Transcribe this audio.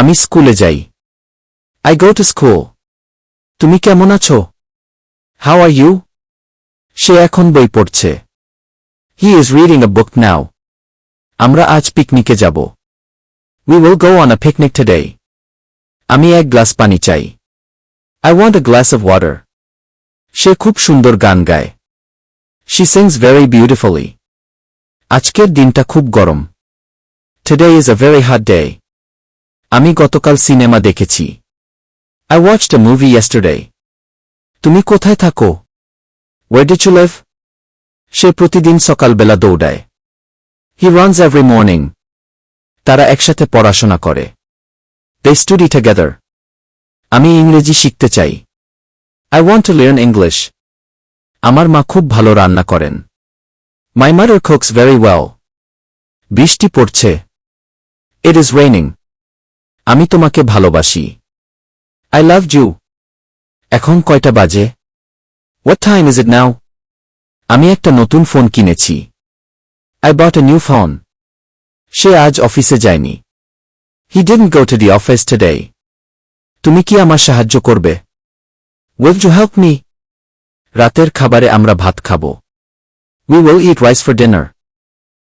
আমি স্কুলে যাই। আই গো টু স্কুল তুমি কেমন আছো? হাউ আর ইউ সে এখন বই পড়ছে। হি ইজ রিডিং আ বুক নাও আমরা আজ পিকনিকে যাব। We will go on a picnic today আমি এক গ্লাস পানি চাই। I want a glass of water সে খুব সুন্দর গান গায়। শি সিংস ভেরি বিউটিফুলি আজকের দিনটা খুব গরম। Today is a very hard day আমি গতকাল সিনেমা দেখেছি। I watched a movie yesterday তুমি কোথায় থাকো? ওয়ে ডি চু লিভ সে প্রতিদিন সকালবেলা দৌড়ায়। হি রানস এভরি মর্নিং তারা একসাথে পড়াশোনা করে। দে স্টুডি টুগেদার আমি ইংরেজি শিখতে চাই। I want to learn English আমার মা খুব ভালো রান্না করেন। My mother cooks very well বৃষ্টি পড়ছে। ইট ইজ রেইনিং আমি তোমাকে ভালোবাসি। আই লাভ ইউ এখন কয়টা বাজে? What time is it now আমি একটা নতুন ফোন কিনেছি। I bought a new phone সে আজ অফিসে যায়নি। He didn't go to the office today তুমি কি আমার সাহায্য করবে? উইল ইউ হেল্প মি রাতের খাবারে আমরা ভাত খাব। We will eat rice for dinner